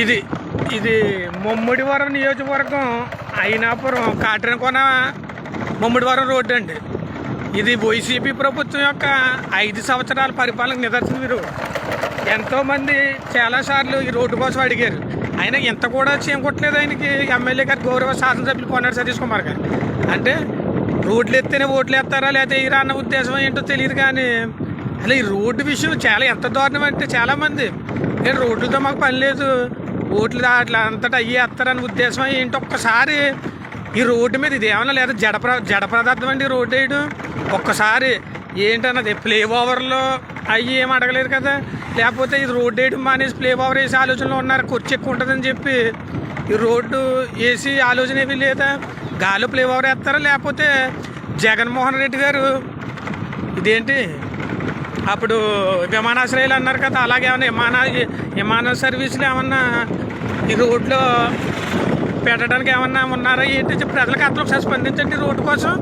ఇది ఇది ముమ్మిడివరం నియోజకవర్గం అయినాపురం కాట్రనకొన ముమ్మిడివరం రోడ్డు అండి. ఇది వైసీపీ ప్రభుత్వం యొక్క ఐదు సంవత్సరాల పరిపాలన నిదర్శనం మీరు ఎంతోమంది చాలాసార్లు ఈ రోడ్డు కోసం అడిగారు. ఆయన ఇంత కూడా చేయకొట్టలేదు ఆయనకి. ఎమ్మెల్యే గారు గౌరవ శాసనసభ్యులు కొన్నాడు సతీష్ కుమార్ గారు. అంటే రోడ్లు ఎత్తేనే ఓట్లు ఎత్తారా లేదా ఇరా అన్న ఉద్దేశం ఏంటో తెలియదు కానీ అసలు ఈ రోడ్డు విషయం చాలా ఎంత దారుణం అంటే చాలామంది. నేను రోడ్లతో మాకు పని లేదు. ఓట్లు అట్లా అంతటా అయ్యి ఎత్తారని ఉద్దేశం ఏంటి? ఒక్కసారి ఈ రోడ్డు మీద ఇది ఏమన్నా లేదా? జడ జడ పదార్థం అండి రోడ్డు వేయడం ఒక్కసారి ఏంటన్నది? ప్లే ఓవర్లో అయ్యి ఏం అడగలేదు కదా? లేకపోతే ఇది రోడ్డు వేయడం మానేసి ప్లే ఓవర్ వేసే ఆలోచనలో ఉన్నారు. ఖర్చు ఎక్కువ ఉంటుందని చెప్పి ఈ రోడ్డు వేసి ఆలోచన ఏమీ లేదా? గాలి ప్లే ఓవర్ వేస్తారా? లేకపోతే జగన్మోహన్ రెడ్డి గారు ఇదేంటి? అప్పుడు విమానాశ్రయాలు అన్నారు కదా అలాగే ఏమన్నా విమాన విమాన సర్వీసులు ఏమన్నా ఈ రోడ్లో పెట్టడానికి ఏమన్నా ఉన్నారా ఏంటి చెప్పి ప్రజలకు అర్థం ఒకసారి స్పందించండి రోడ్డు కోసం.